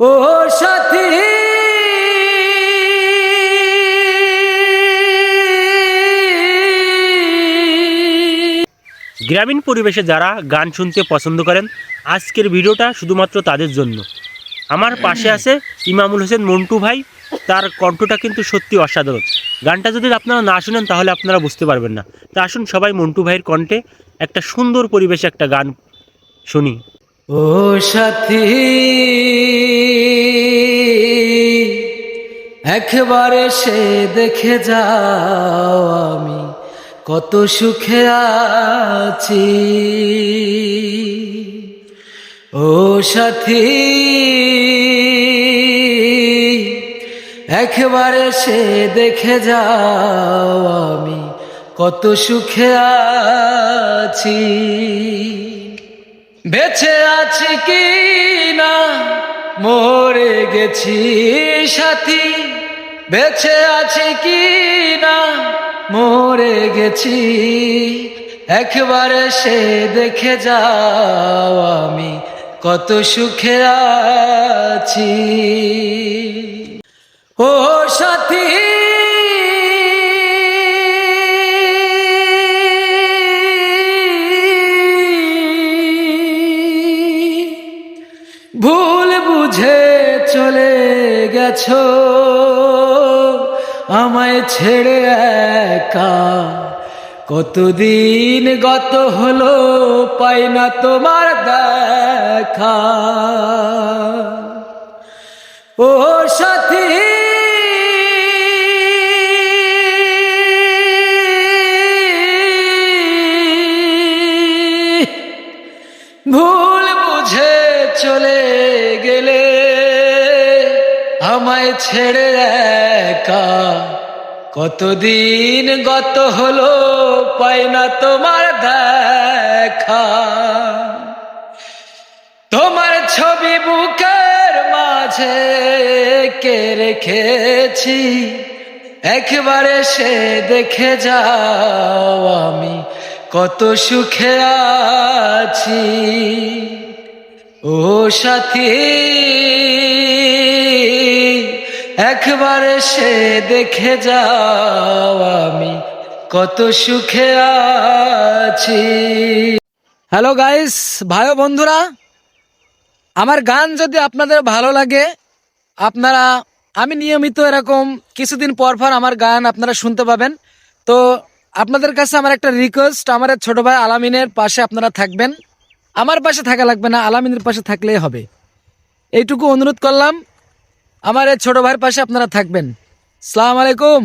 ও সাথী। গ্রামীণ পরিবেশে যারা গান শুনতে পছন্দ করেন আজকের ভিডিওটা শুধুমাত্র তাদের জন্য। আমার পাশে আছে ইমামুল হোসেন মন্টু ভাই তার কণ্ঠটা কিন্তু সত্যি অসাধারণ। গানটা যদি আপনারা না শুনেন তাহলে আপনারা বুঝতে পারবেন না। তা আসুন সবাই মন্টু ভাইয়ের কণ্ঠে একটা সুন্দর পরিবেশে একটা গান শুনি। ও সাথী। একবারে সে দেখে যাও আমি কত সুখে আছি। ও সাথী, একবারে সে দেখে যাও আমি কত সুখে আছি। বেঁচে আছি কি না? মরে গেছি সাথী। বেঁচে আছি কি না? মরে গেছি। একবারে সে দেখে যাও আমি কত সুখে আছি। ও সাথী, ভুল বুঝে চলে গেছো। আমায় ছেড়ে একা। কতদিন গত হলো পাই না তোমার দেখা। ও সাথী আমায় ছেড়ে একা। কতদিন গত হলো পাই না তোমার দেখা। তোমার ছবি বুকের মাঝে কে রেখেছি? একবারে সে দেখে যাও আমি কত সুখে আছি। ও সাথী একবারে সে দেখে যাও আমি কত সুখে আছি। হ্যালো গাইস ভাই বন্ধুরা, আমার গান যদি আপনাদের ভালো লাগে, আপনারা, আমি নিয়মিত এরকম কিছুদিন পর পর আমার গান আপনারা শুনতে পাবেন। তো আপনাদের কাছে আমার একটা রিকোয়েস্ট আমার ছোট ভাই আলামিনের পাশে আপনারা থাকবেন। আমার পাশে থাকা লাগবে না, আলামিনের পাশে থাকলেই হবে। এইটুকু অনুরোধ করলাম। আমার এই ছোট ভাইয়ের পাশে আপনারা থাকবেন। সালাম আলাইকুম।